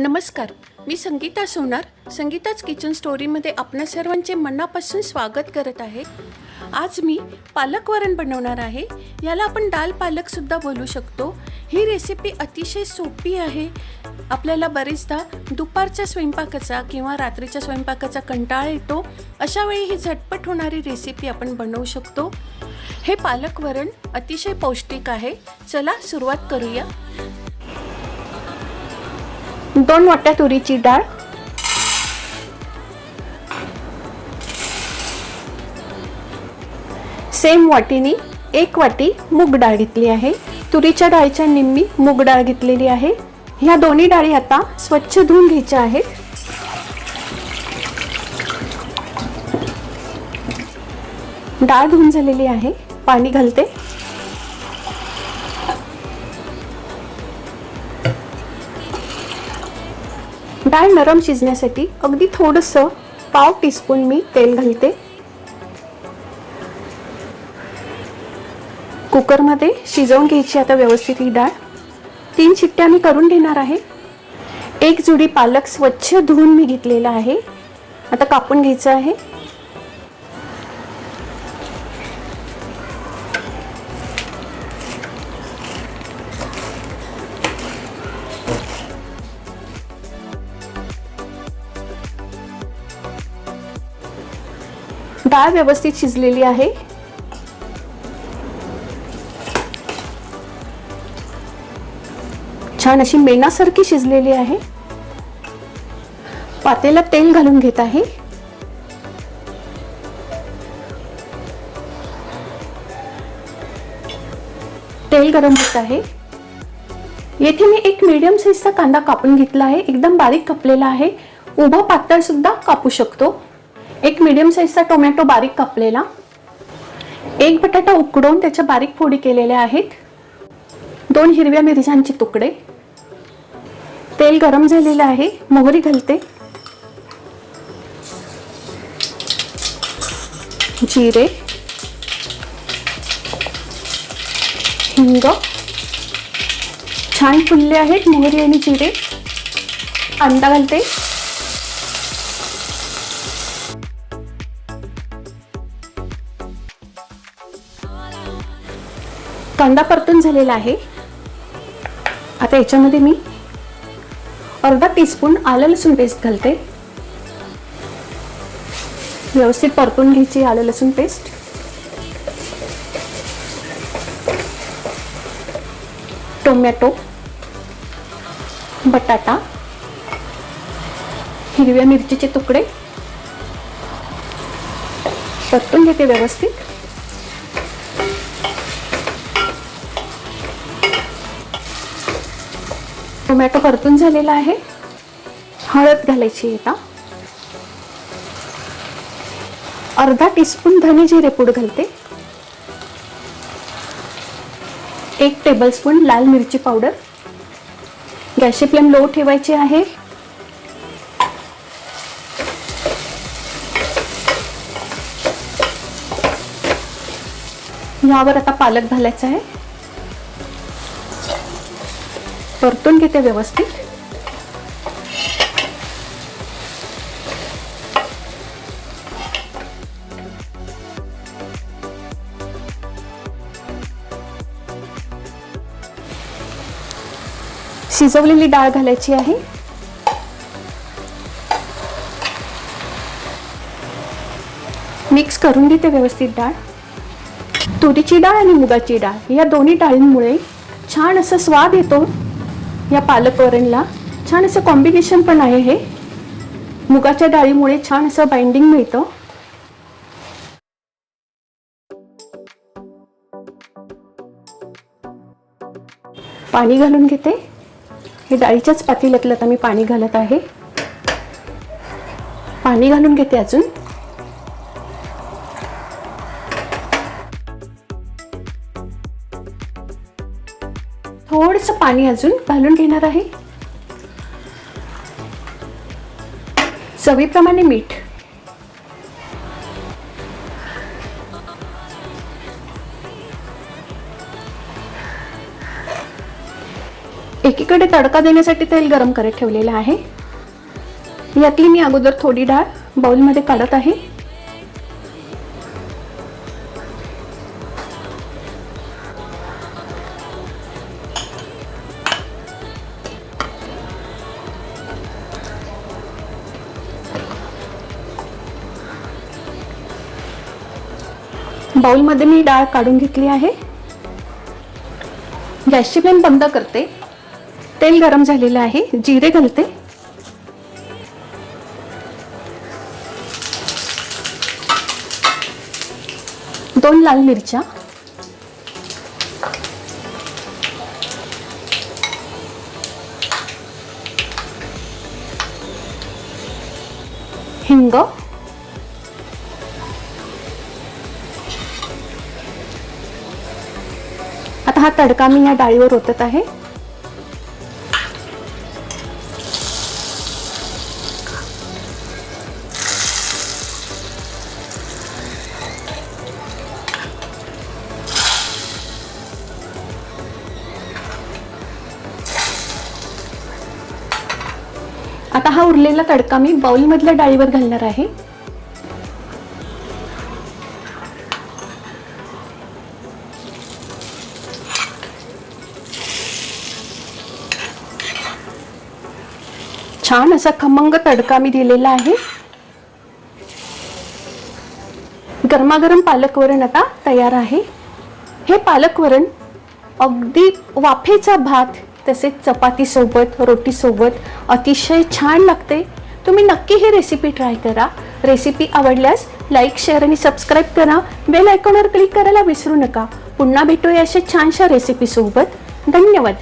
नमस्कार मी संगीता सोनार संगीताच किचन स्टोरीमध्ये आपणा सर्वांचे मनापासून स्वागत करत आहे. आज मी पालक वरण बनवणार आहे. याला आपण दाल पालकसुद्धा बोलू शकतो. ही रेसिपी अतिशय सोपी आहे. आपल्याला बरेचदा दुपारच्या स्वयंपाकाचा किंवा रात्रीच्या स्वयंपाकाचा कंटाळा येतो. अशा वेळी ही झटपट होणारी रेसिपी आपण बनवू शकतो. हे पालक वरण अतिशय पौष्टिक आहे. चला सुरुवात करूया. दोन वाट्या तुरीची डाळ. सेम वाटीनी एक वाटी मूग डाळ घेतली आहे. तुरीच्या डाळीच्या निम्मी मूग डाळ घेतलेली आहे. ह्या दोन्ही डाळी आता स्वच्छ धुवून घ्यायच्या आहेत. डाळ धुवून झालेली आहे. पाणी घालते. डाळ नरम शिजण्यासाठी अगदी थोडंसं पाव टीस्पून मी तेल घालते. कुकरमध्ये शिजवून घ्यायची आता व्यवस्थित ही डाळ. तीन शिट्ट्या मी करून घेणार आहे. एक जुडी पालक स्वच्छ धुवून मी घेतलेला आहे. आता कापून घ्यायचं आहे. डाळ व्यवस्थित शिजलेली आहे. छान अशी मेनासारखी शिजलेली आहे. पातेला तेल घालून घेत आहे. तेल गरम होत आहे. येथे मी एक मीडियम साईजचा कांदा कापून घेतला आहे. एकदम बारीक कापलेला आहे. उभा पातळ सुद्धा कापू शकतो. एक मीडियम साईजचा टोमॅटो बारीक कापलेला. एक बटाटा उकडवून त्याच्या बारीक फोडी केलेल्या आहेत. दोन हिरव्या मिरच्यांचे तुकडे. तेल गरम झालेलं आहे. मोहरी घालते. जिरे. हिंग. छान फुलले आहेत मोहरी आणि जिरे. अंडा घालते. कांदा परतून झालेला आहे. आता याच्यामध्ये मी अर्धा टीस्पून आलं लसूण पेस्ट घालते. व्यवस्थित परतून घ्यायची आलं लसूण पेस्ट टोमॅटो बटाटा हिरव्या मिरचीचे तुकडे. परतून घेते व्यवस्थित. टोमॅटो परतून झालेला आहे. हळद घालायची आता. अर्धा टीस्पून धने जिरे पूड घालते. एक टेबलस्पून लाल मिरची पावडर गॅसची फ्लेम लो ठेवायची आहे. यावर आता पालक घालायचा आहे. परतून घेते व्यवस्थित शिजवलेली डाळ घालायची आहे. मिक्स करून घेते व्यवस्थित डाळ. तुरीची डाळ आणि मुगाची डाळ या दोन्ही डाळींमुळे छान असा स्वाद येतो. या पालक वरणला छान असं कॉम्बिनेशन पण आहे हे. मुगाच्या डाळीमुळे छान असं बाइंडिंग मिळतं. पाणी घालून घेते. हे डाळीच्याच पातेल्यातलं आता मी पाणी घालत आहे. पाणी घालून घेते अजून. थोडंसं पाणी अजून घालून घेणार आहे. चवीप्रमाणे मीठ. एकीकडे तडका देण्यासाठी तेल गरम करत ठेवलेलं आहे. यातली मी अगोदर थोडी डाळ बाउलमध्ये काढत आहे. बाउलमध्ये मी डाळ काढून घेतली आहे. गॅसची फ्लेम बंद करते. तेल गरम झालेलं आहे. जिरे घालते. दोन लाल मिरच्या. हिंग. हा तडका मी या डाळीवर ओतत आहे. आता हा उरलेला तडका मी बाउलमधल्या डाळीवर घालणार आहे. छान असा खमंग तडका मी दिलेला आहे. गरमागरम पालक वरण आता तयार आहे. हे पालक वरण अगदी वाफेचा भात तसेच चपातीसोबत रोटीसोबत अतिशय छान लागते. तुम्ही नक्की ही रेसिपी ट्राय करा. रेसिपी आवडल्यास लाईक शेअर आणि सबस्क्राईब करा. बेल आयकॉनवर क्लिक करायला विसरू नका. पुन्हा भेटूया अशा छानशा रेसिपीसोबत धन्यवाद.